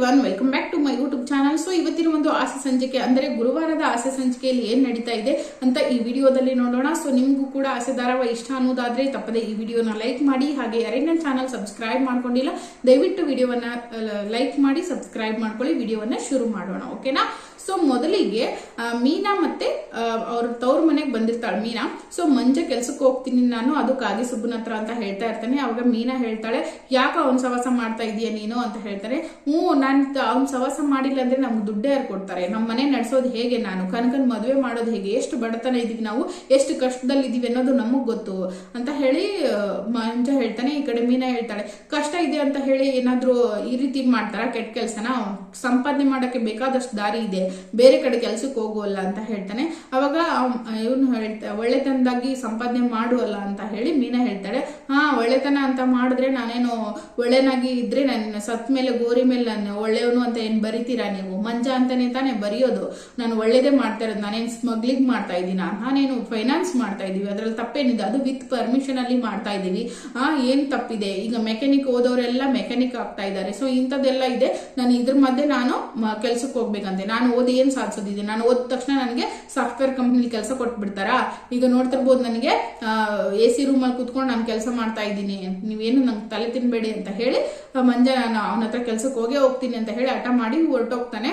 Everyone welcome back to my YouTube channel so ಇವತ್ತಿನ ಒಂದು ಆಸೆ ಸಂಚಿಕೆ ಅಂದರೆ ಗುರುವಾರದ ಆಸೆ ಸಂಚಿಕೆಯಲ್ಲಿ ಏನು ನಡೀತಾ ಇದೆ ಅಂತ ಈ ವಿಡಿಯೋದಲ್ಲಿ ನೋಡೋಣ. ಸೊ ನಿಮಗೂ ಕೂಡ ಆಸೆ ಧಾರಾವಾಹಿ ಇಷ್ಟ ಅನ್ನೋದಾದರೆ ತಪ್ಪದೆ ಈ ವಿಡಿಯೋನ ಲೈಕ್ ಮಾಡಿ, ಹಾಗೆ ಯಾರೇ ನನ್ನ ಚಾನಲ್ ಸಬ್ಸ್ಕ್ರೈಬ್ ಮಾಡ್ಕೊಂಡಿಲ್ಲ, ದಯವಿಟ್ಟು ವಿಡಿಯೋವನ್ನ ಲೈಕ್ ಮಾಡಿ ಸಬ್ಸ್ಕ್ರೈಬ್ ಮಾಡ್ಕೊಳ್ಳಿ, ವಿಡಿಯೋವನ್ನ ಶುರು ಮಾಡೋಣ, ಓಕೆನಾ? ಸೊ ಮೊದಲಿಗೆ ಮೀನಾ ಮತ್ತೆ ಅವ್ರ ತವ್ರ ಮನೆಗೆ ಬಂದಿರ್ತಾಳೆ ಮೀನಾ. ಸೊ ಮಂಜೆ ಕೆಲ್ಸಕ್ಕೆ ಹೋಗ್ತೀನಿ ನಾನು ಅದು ಕಾಗಿ ಸುಬ್ಬನ ಹತ್ರ ಅಂತ ಹೇಳ್ತಾ ಇರ್ತಾನೆ. ಅವಾಗ ಮೀನಾ ಹೇಳ್ತಾಳೆ, ಯಾಕೆ ಅವನ್ ಸವಾಸ ಮಾಡ್ತಾ ಇದೀಯ ನೀನು ಅಂತ ಹೇಳ್ತಾರೆ ಹ್ಞೂ ನಾನು ಅವ್ನ್ ಸವಾಸ ಮಾಡಿಲ್ಲ ಅಂದ್ರೆ ನಮ್ಗೆ ದುಡ್ಡೇ ಯಾರು ಕೊಡ್ತಾರೆ? ನಮ್ಮ ಮನೆ ನಡೆಸೋದು ಹೇಗೆ ನಾನು? ಕನಕನ್ ಮದುವೆ ಮಾಡೋದು ಹೇಗೆ? ಎಷ್ಟು ಬಡತನ ಇದೀವಿ ನಾವು? ಎಷ್ಟು ಕಷ್ಟದಲ್ಲಿ ಇದೀವಿ ಅನ್ನೋದು ನಮಗ್ ಗೊತ್ತು. ಅಂತ ಹೇಳಿ ಮಂಜ ಹೇಳ್ತಾನೆ, ಈ ಕಡೆ ಮೀನಾ ಹೇಳ್ತಾಳೆ, ಕಷ್ಟ ಇದೆ ಅಂತ ಹೇಳಿ ಏನಾದ್ರೂ ಈ ರೀತಿ ಮಾಡ್ತಾರ ಕೆಟ್ಟ ಕೆಲ್ಸನ? ಸಂಪಾದನೆ ಮಾಡಕ್ಕೆ ಬೇಕಾದಷ್ಟು ದಾರಿ ಇದೆ. ಬೇರೆ ಕಡೆ ಕೆಲ್ಸಕ್ಕೆ ಹೋಗುವಲ್ಲ ಅಂತ ಹೇಳ್ತಾನೆ. ಅವಾಗ ಇವನು ಹೇಳ್ತಾ, ಒಳ್ಳೆತನದಾಗಿ ಸಂಪಾದನೆ ಮಾಡುವಲ್ಲ ಅಂತ ಹೇಳಿ ಮೀನಾ ಹೇಳ್ತಾಳೆ. ಹಾ, ಒಳ್ಳೆತನ ಅಂತ ಮಾಡಿದ್ರೆ ನಾನೇನು ಒಳ್ಳೆನಾಗಿ ಇದ್ರೆ ನನ್ನ ಸತ್ ಮೇಲೆ, ಗೋರಿ ಮೇಲೆ ನಾನು ಒಳ್ಳೆಯವನು ಅಂತ ಏನ್ ಬರಿತೀರಾ ನೀವು? ಮಂಜ ಅಂತಾನೆ ತಾನೇ ಬರೆಯೋದು. ನಾನು ಒಳ್ಳೇದೇ ಮಾಡ್ತಾ ಇರೋದು. ನಾನೇನು ಸ್ಮಗ್ಲಿಂಗ್ ಮಾಡ್ತಾ ಇದ್ದೀನ? ನಾನೇನು ಫೈನಾನ್ಸ್ ಮಾಡ್ತಾ ಇದ್ದೀವಿ. ಅದ್ರಲ್ಲಿ ತಪ್ಪೇನಿದೆ. ಅದು ವಿತ್ ಪರ್ಮಿಷನ್ ಅಲ್ಲಿ ಮಾಡ್ತಾ ಇದ್ದೀವಿ. ಆ, ಏನ್ ತಪ್ಪಿದೆ? ಈಗ ಮೆಕ್ಯಾನಿಕ್ ಓದೋರೆಲ್ಲ ಮೆಕ್ಯಾನಿಕ್ ಆಗ್ತಾ ಇದ್ದಾರೆ. ಸೊ ಇಂಥದ್ದೆಲ್ಲ ಇದೆ. ನಾನು ಇದ್ರ ಮಧ್ಯೆ ನಾನು ಕೆಲ್ಸಕ್ಕೆ ಹೋಗ್ಬೇಕಂತೆ. ನಾನು ಓದಿ ಏನ್ ಸಾಧಿಸೋದಿದೆ? ನಾನು ಓದಿದ ತಕ್ಷಣ ನನಗೆ ಸಾಫ್ಟ್ವೇರ್ ಕಂಪ್ನಿಲಿ ಕೆಲಸ ಕೊಟ್ಬಿಡ್ತಾರಾ? ಈಗ ನೋಡ್ತಿರ್ಬೋದು ನನಗೆ ಎ ಸಿ ರೂಮಲ್ಲಿ ಕುತ್ಕೊಂಡು ನಾನು ಕೆಲಸ ಮಾಡ್ತಾ ಇದ್ದೀನಿ. ನೀವೇನು ನಂಗೆ ತಲೆ ತಿನ್ಬೇಡಿ ಅಂತ ಹೇಳಿ ಮಂಜ ನಾನು ಅವನ ಹತ್ರ ಕೆಲ್ಸಕ್ಕೆ ಹೋಗೇ ಹೋಗ್ತೀನಿ. ಅಂತ ಹೇಳಿ ಹಠ ಮಾಡಿ ಹೊರಟೋಗ್ತಾನೆ.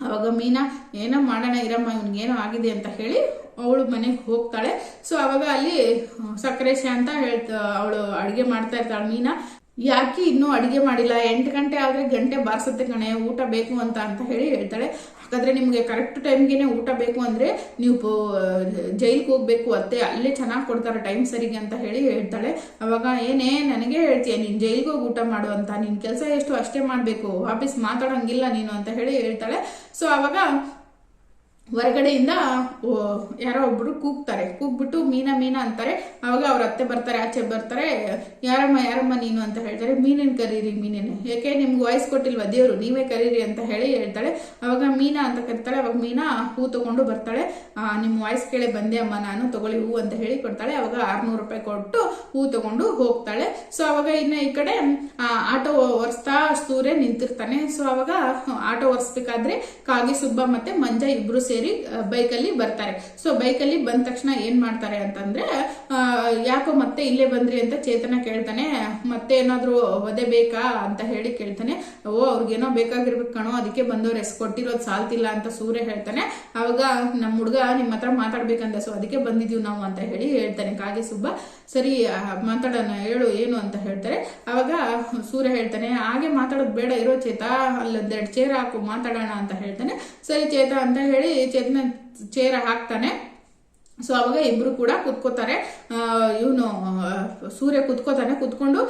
ಅವಾಗ ಮೀನಾ, ಏನೋ ಮಾಡೋಣ ಇರಮ್ಮ, ಇವ್ನಿಗೇನೋ ಆಗಿದೆ ಅಂತ ಹೇಳಿ ಅವಳು ಮನೆಗೆ ಹೋಗ್ತಾಳೆ. ಸೊ ಅವಾಗ ಅಲ್ಲಿ ಸಕ್ಕರೆ ಅಂತ ಹೇಳ್ತಾ, ಅವಳು ಅಡುಗೆ ಮಾಡ್ತಾ ಇರ್ತಾಳೆ ಮೀನಾ. ಯಾಕೆ ಇನ್ನೂ ಅಡುಗೆ ಮಾಡಿಲ್ಲ? ಎಂಟು ಗಂಟೆ ಆದರೆ ಗಂಟೆ ಬಾರಿಸುತ್ತೆ ಕಣೆ, ಊಟ ಬೇಕು ಅಂತ ಅಂತ ಹೇಳಿ ಹೇಳ್ತಾಳೆ. ಹಾಗಾದರೆ ನಿಮಗೆ ಕರೆಕ್ಟ್ ಟೈಮ್ಗೆನೆ ಊಟ ಬೇಕು ಅಂದರೆ ನೀವು ಜೈಲಿಗೆ ಹೋಗಬೇಕು ಅತ್ತೆ, ಅಲ್ಲೇ ಚೆನ್ನಾಗಿ ಕೊಡ್ತಾರೆ ಟೈಮ್ ಸರಿಗೆ ಅಂತ ಹೇಳಿ ಹೇಳ್ತಾಳೆ. ಅವಾಗ, ಏನೇ ನನಗೆ ಹೇಳ್ತೀಯ, ನೀನು ಜೈಲಿಗೆ ಹೋಗಿ ಊಟ ಮಾಡು ಅಂತ ನಿನ್ನ ಕೆಲಸ ಎಷ್ಟು ಅಷ್ಟೇ ಮಾಡಬೇಕು, ವಾಪಸ್ ಮಾತಾಡೋಂಗಿಲ್ಲ ನೀನು ಅಂತ ಹೇಳಿ ಹೇಳ್ತಾಳೆ. ಸೊ ಅವಾಗ ಹೊರಗಡೆಯಿಂದ ಯಾರೋ ಒಬ್ರು ಕೂಗ್ತಾರೆ. ಕೂಗ್ಬಿಟ್ಟು ಮೀನಾ ಮೀನಾ ಅಂತಾರೆ. ಅವಾಗ ಅವ್ರ ಅತ್ತೆ ಬರ್ತಾರೆ, ಆಚೆ ಬರ್ತಾರೆ. ಯಾರಮ್ಮ ಯಾರಮ್ಮ ನೀನು ಅಂತ ಹೇಳ್ತಾರೆ. ಮೀನೇನ್ ಕರೀರಿ, ಮೀನಿನ. ಯಾಕೆ? ನಿಮ್ಗೆ ವಾಯ್ಸ್ ಕೊಟ್ಟಿಲ್ವ ದೇವರು? ನೀವೇ ಕರೀರಿ ಅಂತ ಹೇಳಿ ಹೇಳ್ತಾಳೆ. ಅವಾಗ ಮೀನಾ ಅಂತ ಕರೀತಾಳೆ. ಅವಾಗ ಮೀನಾ ಹೂ ತಗೊಂಡು ಬರ್ತಾಳೆ. ನಿಮ್ಮ ವಾಯ್ಸ್ ಕೇಳಿ ಬಂದೆ ಅಮ್ಮ, ನಾನು ತಗೊಳ್ಳಿ ಹೂ ಅಂತ ಹೇಳಿ ಕೊಡ್ತಾಳೆ. ಅವಾಗ ಆರ್ನೂರು ರೂಪಾಯಿ ಕೊಟ್ಟು ಹೂ ತಗೊಂಡು ಹೋಗ್ತಾಳೆ. ಸೊ ಅವಾಗ ಇನ್ನ ಈ ಕಡೆ ಆಟೋ ಒರೆಸ್ತಾ ಸೂರ್ಯ ನಿಂತಿರ್ತಾನೆ. ಸೊ ಅವಾಗ ಆಟೋ ಒರೆಸ್ಬೇಕಾದ್ರೆ ಕಾಗಿ ಸುಬ್ಬ ಮತ್ತೆ ಮಂಜ ಇಬ್ರು ಸೇರಿ ಬೈಕಲ್ಲಿ ಬರ್ತಾರೆ. ಸೊ ಬೈಕಲ್ಲಿ ಬಂದ ತಕ್ಷಣ ಏನ್ ಮಾಡ್ತಾರೆ ಅಂತಂದ್ರೆ ಯಾಕೋ ಮತ್ತೆ ಇಲ್ಲೇ ಬಂದ್ರಿ ಅಂತ ಚೇತನ ಕೇಳ್ತಾನೆ, ಮತ್ತೆ ಏನಾದ್ರೂ ಒದೆ ಬೇಕಾ ಅಂತ ಹೇಳಿ ಕೇಳ್ತಾನೆ, ಓ, ಅವ್ರಿಗೇನೋ ಬೇಕಾಗಿರ್ಬೇಕು ಕಣೋ, ಅದಕ್ಕೆ ಬಂದವ್ರು ಎಸ್ ಕೊಟ್ಟಿರೋದು ಸಾಲ್ತಿಲ್ಲ ಅಂತ ಸೂರ್ಯ ಹೇಳ್ತಾನೆ. ಅವಾಗ ನಮ್ಮ ಹುಡುಗ ನಿಮ್ಮ ಹತ್ರ ಮಾತಾಡ್ಬೇಕಂದ ಸೊ ಅದಕ್ಕೆ ಬಂದಿದೀವಿ ನಾವು ಅಂತ ಹೇಳಿ ಹೇಳ್ತಾನೆ ಕಾಗೆ ಸುಬ್ಬ. ಸರಿ ಮಾತಾಡೋಣ, ಹೇಳು, ಏನು ಅಂತ ಹೇಳ್ತಾರೆ. ಅವಾಗ ಸೂರ್ಯ ಹೇಳ್ತಾನೆ, ಹಾಗೆ ಮಾತಾಡೋದು ಬೇಡ, ಇರೋ ಚೇತ ಅಲ್ಲೊಂದೆರಡು ಚೇರ್ ಹಾಕು, ಮಾತಾಡೋಣ ಅಂತ ಹೇಳ್ತಾನೆ. ಸರಿ, ಚೇತ ಅಂತ ಹೇಳಿ ಚೇತನ ಚೇರ ಹಾಕ್ತಾನೆ. ಸೊ ಅವಾಗ ಇಬ್ರು ಕೂಡ ಕುತ್ಕೋತಾರೆ. ಇವನು ಸೂರ್ಯ ಕುತ್ಕೋತಾನೆ. ಕುತ್ಕೊಂಡು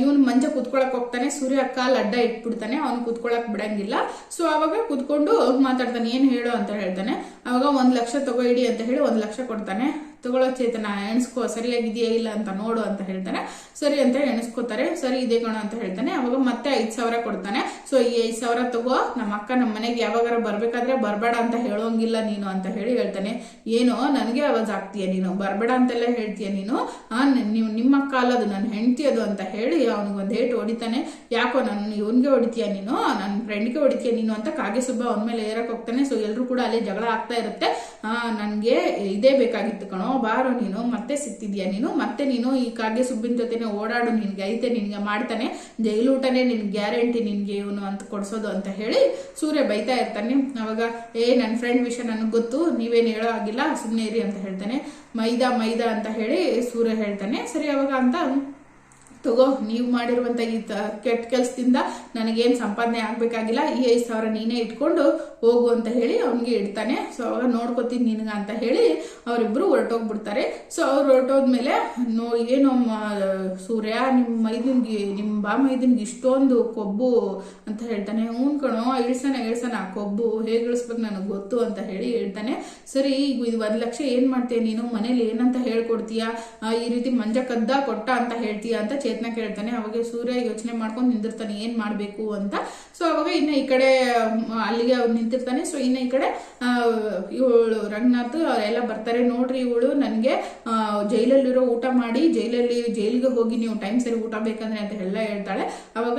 ಇವನು ಮಂಜ ಕುತ್ಕೊಳಕ್ ಹೋಗ್ತಾನೆ. ಸೂರ್ಯ ಕಾಲ್ ಅಡ್ಡ ಇಟ್ಬಿಡ್ತಾನೆ. ಅವ್ನು ಕುತ್ಕೊಳಕ್ ಬಿಡಂಗಿಲ್ಲ. ಸೊ ಅವಾಗ ಕುತ್ಕೊಂಡು ಮಾತಾಡ್ತಾನೆ. ಏನ್ ಹೇಳು ಅಂತ ಹೇಳ್ತಾನೆ. ಅವಾಗ ಒಂದ್ ಲಕ್ಷ ತಗೋ ಇಡಿ ಅಂತ ಹೇಳಿ ಒಂದ್ ಲಕ್ಷ ಕೊಡ್ತಾನೆ. ತಗೊಳ್ಳೋ ಚೇತನ ಎಣಿಸ್ಕೋ, ಸರಿಯಾಗಿದೆಯಾ ಇಲ್ಲ ಅಂತ ನೋಡು ಅಂತ ಹೇಳ್ತಾನೆ. ಸರಿ ಅಂತ ಎಣಿಸ್ಕೋತಾರೆ. ಸರಿ ಇದೆ ಕಣ ಅಂತ ಹೇಳ್ತಾನೆ. ಅವಾಗ ಮತ್ತೆ ಐದು ಸಾವಿರ ಕೊಡ್ತಾನೆ. ಸೊ ಈ ಐದು ಸಾವಿರ ತಗೋ, ನಮ್ಮ ಅಕ್ಕ ನಮ್ಮ ಮನೆಗೆ ಯಾವಾಗಾರ ಬರ್ಬೇಕಾದ್ರೆ ಬರಬೇಡ ಅಂತ ಹೇಳೋಂಗಿಲ್ಲ ನೀನು ಅಂತ ಹೇಳಿ ಹೇಳ್ತಾನೆ. ಏನೋ, ನನಗೆ ಅವಾಜ್ ಆಗ್ತೀಯ ನೀನು? ಬರಬೇಡ ಅಂತೆಲ್ಲ ಹೇಳ್ತೀಯ ನೀನು? ನೀವು ನಿಮ್ಮ ಅಕ್ಕ ಅಲ್ಲದು ನನ್ನ ಹೆಂಡತಿ ಅದು ಅಂತ ಹೇಳಿ ಅವನಿಗೆ ಒಂದು ಹೇಟ್ ಹೊಡಿತಾನೆ. ಯಾಕೋ ನನ್ನ ಇವನ್ಗೆ ಹೊಡಿತೀಯ ನೀನು? ನನ್ನ ಫ್ರೆಂಡ್ಗೆ ಹೊಡಿತೀಯ ನೀನು ಅಂತ ಕಾಗೆ ಸುಬ್ಬ ಅವನ ಮೇಲೆ ಏರಕ್ಕೆ ಹೋಗ್ತಾನೆ. ಸೊ ಎಲ್ಲರೂ ಕೂಡ ಅಲ್ಲಿ ಜಗಳ ಆಗ್ತಾ ಇರುತ್ತೆ. ನನ್ಗೆ ಇದೇ ಬೇಕಾಗಿತ್ತು ಕಣೋ. ಬಾರೋ ನೀನು, ಮತ್ತೆ ಸಿಕ್ತಿದ್ಯಾ ನೀನು, ಮತ್ತೆ ನೀನು ಈ ಕಾಗೆ ಸುಬ್ಬಿನ ಜೊತೆನೆ ಓಡಾಡು, ನಿನ್ಗೆ ಐತೆ, ನಿನ್ಗೆ ಮಾಡ್ತಾನೆ ಜೈಲೂಟನೇ ನಿನ್ ಗ್ಯಾರಂಟಿ ನಿನ್ಗೆ ಇವನು ಅಂತ ಕೊಡ್ಸೋದು ಅಂತ ಹೇಳಿ ಸೂರ್ಯ ಬೈತಾ ಇರ್ತಾನೆ. ಅವಾಗ, ಏ ನನ್ನ ಫ್ರೆಂಡ್ ವಿಷಯ ನನಗೆ ಗೊತ್ತು, ನೀವೇನು ಹೇಳೋ ಆಗಿಲ್ಲ ಸುಮ್ಮನೆ ಇರಿ ಅಂತ ಹೇಳ್ತಾನೆ. ಮೈದಾ ಮೈದಾ ಅಂತ ಹೇಳಿ ಸೂರ್ಯ ಹೇಳ್ತಾನೆ. ಸರಿ, ಅವಾಗ ಅಂತ ತಗೋ, ನೀವು ಮಾಡಿರುವಂತ ಈ ಕೆಟ್ಟ ಕೆಲಸದಿಂದ ನನಗೇನು ಸಂಪಾದನೆ ಆಗ್ಬೇಕಾಗಿಲ್ಲ, ಈ ಐದು ಸಾವಿರ ನೀನೇ ಇಟ್ಕೊಂಡು ಹೋಗು ಅಂತ ಹೇಳಿ ಅವನಿಗೆ ಇಡ್ತಾನೆ. ಸೊ ಅವಾಗ ನೋಡ್ಕೊತೀನಿ ನಿನಗ ಅಂತ ಹೇಳಿ ಅವರಿಬ್ಬರು ಹೊರಟೋಗ್ಬಿಡ್ತಾರೆ. ಸೊ ಅವ್ರು ಹೊರಟೋದ್ಮೇಲೆ, ನೋ, ಏನು ಸೂರ್ಯ ನಿಮ್ಮ ಮೈದನ್ಗೆ ನಿಮ್ಮ ಬಾ ಮೈದನ್ಗೆ ಇಷ್ಟೊಂದು ಕೊಬ್ಬು ಅಂತ ಹೇಳ್ತಾನೆ. ಹ್ಞೂ ಕಣೋ, ಇಳ್ಸೋಣ ಇಳ್ಸೋಣ, ಕೊಬ್ಬು ಹೇಗೆ ಇಳಿಸ್ಬೇಕು ನನಗೆ ಗೊತ್ತು ಅಂತ ಹೇಳಿ ಹೇಳ್ತಾನೆ. ಸರಿ, ಈಗ ಇದು ಒಂದು ಲಕ್ಷ ಏನು ಮಾಡ್ತೀಯ ನೀನು? ಮನೇಲಿ ಏನಂತ ಹೇಳ್ಕೊಡ್ತೀಯ? ಈ ರೀತಿ ಮಂಜ ಕದ್ದ ಕೊಟ್ಟ ಅಂತ ಹೇಳ್ತೀಯ? ಅಂತ ಚೇತನ ಕೇಳ್ತಾನೆ, ಅವಾಗ ಸೂರ್ಯ ಯೋಚನೆ ಮಾಡ್ಕೊಂಡು ನಿಂತಿರ್ತಾನೆ ಏನ್ ಮಾಡ್ಬೇಕು ಅಂತ. ಸೊ ಅವಾಗ ಇನ್ನ ಈ ಕಡೆ ಅಲ್ಲಿಗೆ ಅವ್ರು ನಿಂತಿರ್ತಾನೆ. ಸೊ ಇನ್ನ ಈ ಕಡೆ ಇವಳು ರಂಗನಾಥ್ ಅವರೆಲ್ಲ ಬರ್ತಾರೆ. ನೋಡ್ರಿ ಇವಳು ನನಗೆ ಜೈಲಲ್ಲಿರೋ ಊಟ ಮಾಡಿ, ಜೈಲಲ್ಲಿ, ಜೈಲಿಗೆ ಹೋಗಿ ನೀವು ಟೈಮ್ ಸರಿ ಊಟ ಬೇಕಂದ್ರೆ ಅಂತ ಎಲ್ಲ ಹೇಳ್ತಾಳೆ. ಅವಾಗ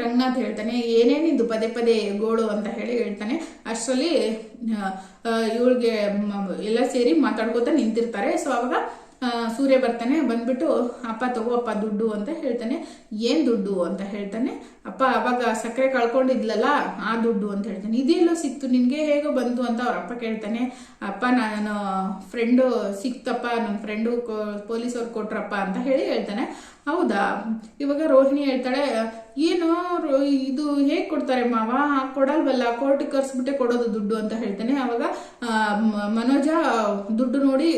ರಂಗನಾಥ್ ಹೇಳ್ತಾನೆ ಏನೇನಿದ್ದು ಪದೇ ಪದೇ ಗೋಳು ಅಂತ ಹೇಳಿ ಹೇಳ್ತಾನೆ. ಅಷ್ಟರಲ್ಲಿ ಇವಳಿಗೆ ಎಲ್ಲ ಸೇರಿ ಮಾತಾಡ್ಕೋತಾ ನಿಂತಿರ್ತಾರೆ. ಸೊ ಅವಾಗ ಸೂರ್ಯ ಬರ್ತಾನೆ, ಬಂದ್ಬಿಟ್ಟು, ಅಪ್ಪ ತಗೋ, ಅಪ್ಪ ದುಡ್ಡು ಅಂತ ಹೇಳ್ತಾನೆ. ಏನ್ ದುಡ್ಡು? ಅಂತ ಹೇಳ್ತಾನೆ. ಅಪ್ಪ, ಅವಾಗ ಸಕ್ಕರೆ ಕಳ್ಕೊಂಡಿದ್ಲಲ್ಲ, ಆ ದುಡ್ಡು ಅಂತ ಹೇಳ್ತಾನೆ. ಇದೆಲ್ಲೋ ಸಿಕ್ತು, ನಿನ್ಗೆ ಹೇಗೋ ಬಂತು ಅಂತ ಅವ್ರ ಅಪ್ಪ ಕೇಳ್ತಾನೆ. ಅಪ್ಪ, ನಾನು ಫ್ರೆಂಡು ಸಿಕ್ತಪ್ಪ ನನ್ನ ಫ್ರೆಂಡು ಪೊಲೀಸವ್ರು ಕೊಟ್ರಪ್ಪ ಅಂತ ಹೇಳಿ ಹೇಳ್ತಾನೆ. ಹೌದಾ? ಇವಾಗ ರೋಹಿಣಿ ಹೇಳ್ತಾಳೆ, ಏನು ಹೇಗ್ ಕೊಡ್ತಾರೆ ಮಾವ? ಕೊಡಲ್ವಲ್ಲ? ಕೋರ್ಟ್ ಕರ್ಸ್ಬಿಟ್ಟೆ ಕೊಡೋದು ದುಡ್ಡು ಅಂತ ಹೇಳ್ತಾನೆ. ಅವಾಗ ಮನೋಜ ದುಡ್ಡು ನೋಡಿ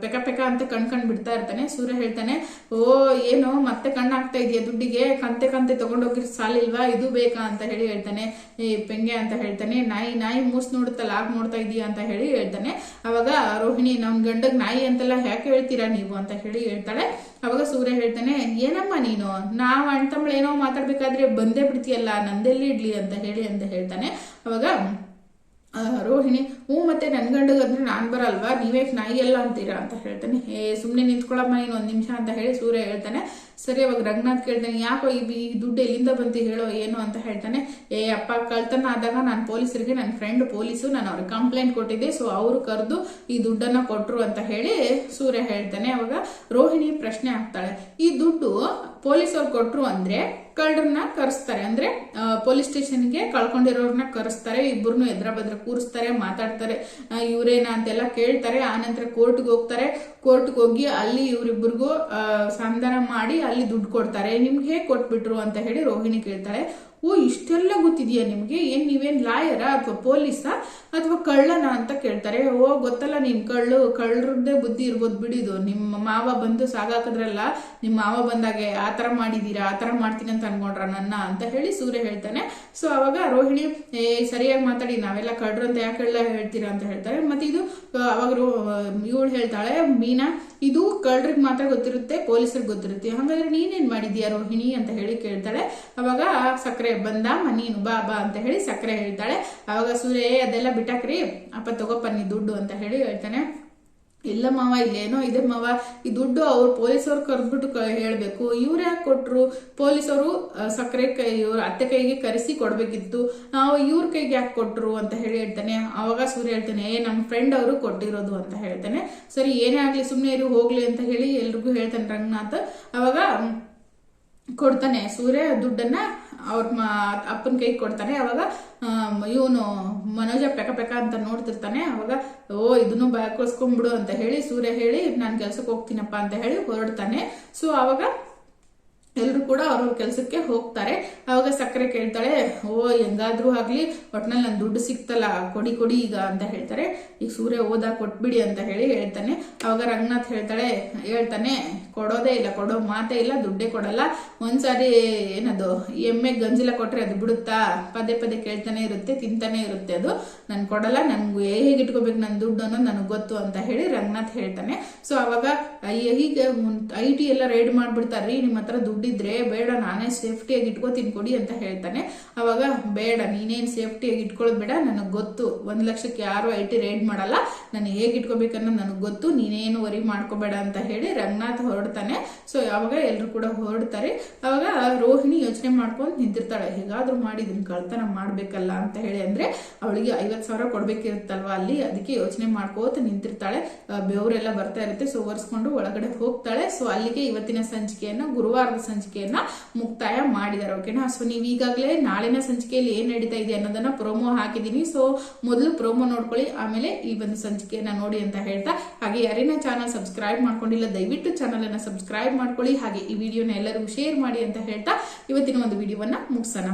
ಪೆಕ ಪೆಕ ಅಂತ ಕಣ್ ಕಣ್ ಬಿಡ್ತಾ ಇರ್ತಾನೆ. ಸೂರ್ಯ ಹೇಳ್ತಾನೆ, ಓ, ಏನು, ಮತ್ತೆ ಕಣ್ಣಾಗ್ತಾ ಇದೆಯಾ ದುಡ್ಡಿಗೆ? ಕಂತೆ ಕಂತೆ ತಗೊಂಡೋಗಿ ಸಾಲಿಲ್ವಾ? ಇದು ಬೇಕಾ? ಅಂತ ಹೇಳಿ ಹೇಳ್ತಾನೆ. ಈ ಪೆಂಗೆ, ಅಂತ ಹೇಳ್ತಾನೆ. ನಾಯಿ ನಾಯಿ ಮೂಸ್ ನೋಡುತ್ತಲ್ಲ, ಆಗ ನೋಡ್ತಾ ಇದೀಯಾ? ಅಂತ ಹೇಳಿ ಹೇಳ್ತಾನೆ. ಅವಾಗ, ರೋಹಿಣಿ ನಮ್ ಗಂಡಗ್ ನಾಯಿ ಅಂತೆಲ್ಲ ಯಾಕೆ ಹೇಳ್ತೀರಾ ನೀವು? ಅಂತ ಹೇಳಿ ಹೇಳ್ತಾಳೆ. ಅವಾಗ ಸೂರ್ಯ ಹೇಳ್ತಾನೆ, ಏನಮ್ಮ ನೀನು? ನಾವು ಅಣ್ಣ ಏನೋ ಮಾತಾಡ್ಬೇಕಾದ್ರೆ ಬಂದೇ ಬಿಡ್ತೀಯಲ್ಲ, ನಂದೆಲ್ಲಿ ಇಡ್ಲಿ ಅಂತ ಹೇಳಿ ಅಂತ ಹೇಳ್ತಾನೆ. ಅವಾಗ ರೋಹಿಣಿ, ಹ್ಞೂ ಮತ್ತೆ ನನ್ ಗಂಡಗಂದ್ರೆ ನಾನು ಬರಲ್ವಾ? ನೀವೇ ನಾಯಿಯಲ್ಲ ಅಂತೀರಾ ಅಂತ ಹೇಳ್ತಾನೆ. ಏ ಸುಮ್ಮನೆ ನಿಂತ್ಕೊಳ್ಳಮ್ಮ ನೀನು ಒಂದು ನಿಮಿಷ ಅಂತ ಹೇಳಿ ಸೂರ್ಯ ಹೇಳ್ತಾನೆ. ಸರಿ, ಅವಾಗ ರಂಗನಾಥ್ ಕೇಳ್ತಾನೆ, ಯಾಕೋ ಈ ದುಡ್ಡು ಎಲ್ಲಿಂದ ಬಂತು ಹೇಳೋ ಏನು ಅಂತ ಹೇಳ್ತಾನೆ. ಏ, ಅಪ್ಪ, ಕಳ್ತನ ಆದಾಗ ನಾನು ಪೊಲೀಸರಿಗೆ ನನ್ನ ಫ್ರೆಂಡ್ ಪೊಲೀಸು, ನಾನು ಅವ್ರಿಗೆ ಕಂಪ್ಲೇಂಟ್ ಕೊಟ್ಟಿದ್ದೆ ಸೊ ಅವರು ಕರೆದು ಈ ದುಡ್ಡನ್ನ ಕೊಟ್ಟರು ಅಂತ ಹೇಳಿ ಸೂರ್ಯ ಹೇಳ್ತಾನೆ. ಅವಾಗ ರೋಹಿಣಿ ಪ್ರಶ್ನೆ ಆಗ್ತಾಳೆ ಈ ದುಡ್ಡು ಪೊಲೀಸವ್ರು ಕೊಟ್ಟರು ಅಂದ್ರೆ ಕಳ್ಳರನ್ನ ಕರೆಸ್ತಾರೆ. ಅಂದ್ರೆ ಪೊಲೀಸ್ ಸ್ಟೇಷನ್ಗೆ ಕಳ್ಕೊಂಡಿರೋರ್ನ ಕರೆಸ್ತಾರೆ ಇಬ್ಬರನ್ನು ಎದ್ರ ಬದ್ರ ಕೂರಿಸ್ತಾರೆ, ಮಾತಾಡ್ತಾರೆ. ಇವರೇನಾ ಅಂತೆಲ್ಲ ಕೇಳ್ತಾರೆ. ಆನಂತರ ಕೋರ್ಟ್ಗೆ ಹೋಗ್ತಾರೆ. ಕೋರ್ಟ್ಗೆ ಹೋಗಿ ಅಲ್ಲಿ ಇವರಿಬ್ಬರಿಗೂ ಸಂಧಾನ ಮಾಡಿ ಅಲ್ಲಿ ದುಡ್ಡು ಕೊಡ್ತಾರೆ. ನಿಮ್ಗೆ ಹೇಗೆ ಕೊಟ್ಬಿಟ್ರು ಅಂತ ಹೇಳಿ ರೋಹಿಣಿ ಕೇಳ್ತಾಳೆ. ಓ, ಇಷ್ಟೆಲ್ಲ ಗೊತ್ತಿದೆಯಾ ನಿಮ್ಗೆ? ಏನ್ ನೀವೇನ್ ಲಾಯರಾ ಅಥವಾ ಪೊಲೀಸಾ ಅಥವಾ ಕಳ್ಳನ ಅಂತ ಕೇಳ್ತಾರೆ. ಓ, ಗೊತ್ತಲ್ಲ ನಿಮ್ ಕಳ್ಳು. ಕಳ್ಳರದ್ದೇ ಬುದ್ಧಿ ಇರ್ಬೋದು ಬಿಡಿದು ನಿಮ್ಮ ಮಾವ ಬಂದು ಸಾಗಾಕದ್ರಲ್ಲ ನಿಮ್ಮ ಮಾವ ಬಂದಾಗೆ ಆ ತರ ಮಾಡಿದೀರಾ, ಆ ಮಾಡ್ತೀನಿ ಅಂತ ಅನ್ಕೊಂಡ್ರ ನನ್ನ ಅಂತ ಹೇಳಿ ಸೂರ್ಯ ಹೇಳ್ತಾನೆ. ಸೊ ಅವಾಗ ರೋಹಿಣಿ ಏ ಸರಿಯಾಗಿ ಮಾತಾಡಿ ನಾವೆಲ್ಲ ಕಡ್ರು ಅಂತ ಯಾಕೆಲ್ಲ ಹೇಳ್ತೀರಾ ಅಂತ ಹೇಳ್ತಾರೆ. ಮತ್ತೆ ಇದು ಅವಾಗ ಇವಳು ಹೇಳ್ತಾಳೆ ಮೀನಾ ಇದು ಕಳ್ರಿಗೆ ಮಾತ್ರ ಗೊತ್ತಿರುತ್ತೆ ಪೊಲೀಸರಿಗೆ ಗೊತ್ತಿರುತ್ತೆ. ಹಾಗಾದ್ರೆ ನೀನೇನ್ ಮಾಡಿದ್ಯಾ ರೋಹಿಣಿ? ಅಂತ ಹೇಳಿ ಕೇಳ್ತಾಳೆ. ಅವಾಗ ಸಕ್ಕರೆ ಬಂದ ನೀನು ಬಾ ಬಾ ಅಂತ ಹೇಳಿ ಸಕ್ಕರೆ ಹೇಳ್ತಾಳೆ. ಅವಾಗ ಸೂರ್ಯ "ಏ, ಅದೆಲ್ಲ ಬಿಟ್ಟಾಕ್ರಿ ಅಪ್ಪ ತಗೋಪ್ಪ ನೀ ದುಡ್ಡು ಅಂತ ಹೇಳಿ ಹೇಳ್ತಾನೆ. ಇಲ್ಲ ಮಾವ, ಇಲ್ಲೇನೋ ಇದೆ ಮಾವ. ಈ ದುಡ್ಡು ಅವ್ರು ಪೊಲೀಸವ್ರು ಕರೆದ್ಬಿಟ್ಟು ಹೇಳ್ಬೇಕು. ಇವ್ರು ಯಾಕೆ ಕೊಟ್ಟರು ಪೊಲೀಸವರು ಸಕ್ಕರೆ ಕೈ, ಇವ್ರ ಅತ್ತೆ ಕೈಗೆ ಕರೆಸಿ ಕೊಡಬೇಕಿತ್ತು. ನಾವು ಇವ್ರ ಕೈಗೆ ಯಾಕೆ ಕೊಟ್ಟರು ಅಂತ ಹೇಳಿ ಹೇಳ್ತಾನೆ. ಅವಾಗ ಸೂರ್ಯ ಹೇಳ್ತಾನೆ, ಏ ನಮ್ಮ ಫ್ರೆಂಡ್ ಅವರು ಕೊಟ್ಟಿರೋದು ಅಂತ ಹೇಳ್ತಾನೆ. ಸರಿ, ಏನೇ ಆಗಲಿ ಸುಮ್ಮನೆ ಇರು, ಹೋಗ್ಲಿ ಅಂತ ಹೇಳಿ ಎಲ್ರಿಗೂ ಹೇಳ್ತಾನೆ ರಂಗನಾಥ್. ಅವಾಗ, ಕೊಡ್ತಾನೆ. ಸೂರ್ಯ ದುಡ್ಡನ್ನ ಅವ್ರ ಅಪ್ಪನ ಕೈ ಕೊಡ್ತಾನೆ, ಅವಾಗ ಇವನು ಮನೋಜ ಪೆಕ ಪೆಕ ಅಂತ ನೋಡ್ತಿರ್ತಾನೆ, ಅವಾಗ, ಓ, ಇದನ್ನು ಬಾಕೊಳ್ಸ್ಕೊಂಡ್ಬಿಡು ಅಂತ ಹೇಳಿ, ಸೂರ್ಯ ಹೇಳಿ, ನಾನು ಕೆಲ್ಸಕ್ಕೆ ಹೋಗ್ತೀನಪ್ಪ ಅಂತ ಹೇಳಿ ಹೊರಡ್ತಾನೆ. ಸೊ ಅವಾಗ ಎಲ್ಲರೂ ಕೂಡ ಅವ್ರವ್ರ ಕೆಲಸಕ್ಕೆ ಹೋಗ್ತಾರೆ. ಅವಾಗ ಸಕ್ಕರೆ ಕೇಳ್ತಾಳೆ, ಓ ಹೆಂಗಾದ್ರೂ ಆಗಲಿ, ಒಟ್ನಲ್ಲಿ ನನ್ನ ದುಡ್ಡು ಸಿಕ್ತಲ್ಲ, ಕೊಡಿ ಕೊಡಿ ಈಗ ಅಂತ ಹೇಳ್ತಾರೆ. ಈಗ ಸೂರ್ಯ ಓದಾ ಕೊಟ್ಬಿಡಿ ಅಂತ ಹೇಳಿ ಹೇಳ್ತಾನೆ. ಅವಾಗ ರಂಗನಾಥ್ ಹೇಳ್ತಾಳೆ, ಹೇಳ್ತಾನೆ, ಕೊಡೋದೇ ಇಲ್ಲ, ಕೊಡೋ ಮಾತೇ ಇಲ್ಲ, ದುಡ್ಡೇ ಕೊಡಲ್ಲ. ಒಂದ್ಸಾರಿ ಏನದು, ಎಮ್ಮೆ ಗಂಜಿಲ ಕೊಟ್ಟರೆ ಅದು ಬಿಡುತ್ತಾ? ಪದೇ ಪದೇ ಕೇಳ್ತಾನೆ ಇರುತ್ತೆ, ತಿಂತಾನೆ ಇರುತ್ತೆ ಅದು. ನಾನು ಕೊಡಲ್ಲ, ನನಗೆ ಹೇಗೆ ಇಟ್ಕೋಬೇಕು ನನ್ನ ದುಡ್ಡು ಅನ್ನೋದು ನನಗೆ ಗೊತ್ತು ಅಂತ ಹೇಳಿ ರಂಗನಾಥ್ ಹೇಳ್ತಾನೆ. ಸೊ ಅವಾಗ ಹೀಗೆ ಐ ಟಿ ಎಲ್ಲ ರೈಡ್ ಮಾಡ್ಬಿಡ್ತಾರ್ರಿ ನಿಮ್ಮ ಹತ್ರ ದುಡ್ಡಿದ್ರೆ ಬೇಡ, ನಾನೇ ಸೇಫ್ಟಿಯಾಗಿ ಇಟ್ಕೋ ಕೊಡಿ ಅಂತ ಹೇಳ್ತಾನೆ. ಅವಾಗ, ಬೇಡ, ನೀನೇನು ಸೇಫ್ಟಿಯಾಗಿ ಇಟ್ಕೊಳ್ಳೋದು ಬೇಡ, ನನಗೆ ಗೊತ್ತು. ಒಂದು ಲಕ್ಷಕ್ಕೆ ಯಾರು ಐ ಟಿ ರೇಡ್ ಮಾಡಲ್ಲ. ನಾನು ಹೇಗೆ ಇಟ್ಕೋಬೇಕನ್ನೋ ನನಗೆ ಗೊತ್ತು. ನೀನೇನು ವರಿ ಮಾಡ್ಕೋಬೇಡ ಅಂತ ಹೇಳಿ ರಂಗನಾಥ್ ಹೊರಡ್ತಾನೆ. ಸೊ ಯಾವಾಗ ಎಲ್ಲರೂ ಕೂಡ ಹೊರಡ್ತಾರೆ. ಅವಾಗ ರೋಹಿಣಿ ಯೋಚನೆ ಮಾಡ್ಕೊಂಡು ನಿಂತಿರ್ತಾಳೆ. ಹೇಗಾದ್ರೂ ಮಾಡಿ ಇದನ್ನ ಕಳ್ತನ ಮಾಡಬೇಕಲ್ಲ ಅಂತ ಹೇಳಿ ಅಂದ್ರೆ, ಅವಳಿಗೆ ಐವತ್ತು ಸಾವಿರ ಕೊಡ್ಬೇಕಿರುತ್ತಲ್ವ ಅಲ್ಲಿ? ಅದಕ್ಕೆ ಯೋಚನೆ ಮಾಡ್ಕೋತ ನಿಂತಿರ್ತಾಳೆ. ಬೆವರೆಲ್ಲ ಬರ್ತಾ ಇರುತ್ತೆ. ಸೊ ಒರೆಸ್ಕೊಂಡು ಒಳಗಡೆ ಹೋಗ್ತಾಳೆ. ಸೊ ಅಲ್ಲಿಗೆ ಇವತ್ತಿನ ಸಂಚಿಕೆಯನ್ನ ಗುರುವಾರದ ಸಂಚಿಕೆಯನ್ನ ಮುಕ್ತಾಯ ಮಾಡಿದ್ದಾರೆ ಓಕೆನಾ ಸೊ ನೀವು ಈಗಾಗಲೇ ನಾಳಿನ ಸಂಚಿಕೆಯಲ್ಲಿ ಏನ್ ನಡೀತಾ ಇದೆ ಅನ್ನೋದನ್ನ ಪ್ರೋಮೋ ಹಾಕಿದೀನಿ. ಸೊ ಮೊದಲು ಪ್ರೋಮೋ ನೋಡ್ಕೊಳ್ಳಿ, ಆಮೇಲೆ ಈ ಒಂದು ಸಂಚಿಕೆಯನ್ನ ನೋಡಿ ಅಂತ ಹೇಳ್ತಾ, ಹಾಗೆ ಯಾರೇನ ಚಾನಲ್ ಸಬ್ಸ್ಕ್ರೈಬ್ ಮಾಡ್ಕೊಂಡಿಲ್ಲ, ದಯವಿಟ್ಟು ಚಾನಲ್ ಅನ್ನ ಸಬ್ಸ್ಕ್ರೈಬ್ ಮಾಡ್ಕೊಳ್ಳಿ, ಹಾಗೆ ಈ ವಿಡಿಯೋನ ಎಲ್ಲರಿಗೂ ಶೇರ್ ಮಾಡಿ ಅಂತ ಹೇಳ್ತಾ, ಇವತ್ತಿನ ಒಂದು ವಿಡಿಯೋವನ್ನ ಮುಗಿಸೋಣ.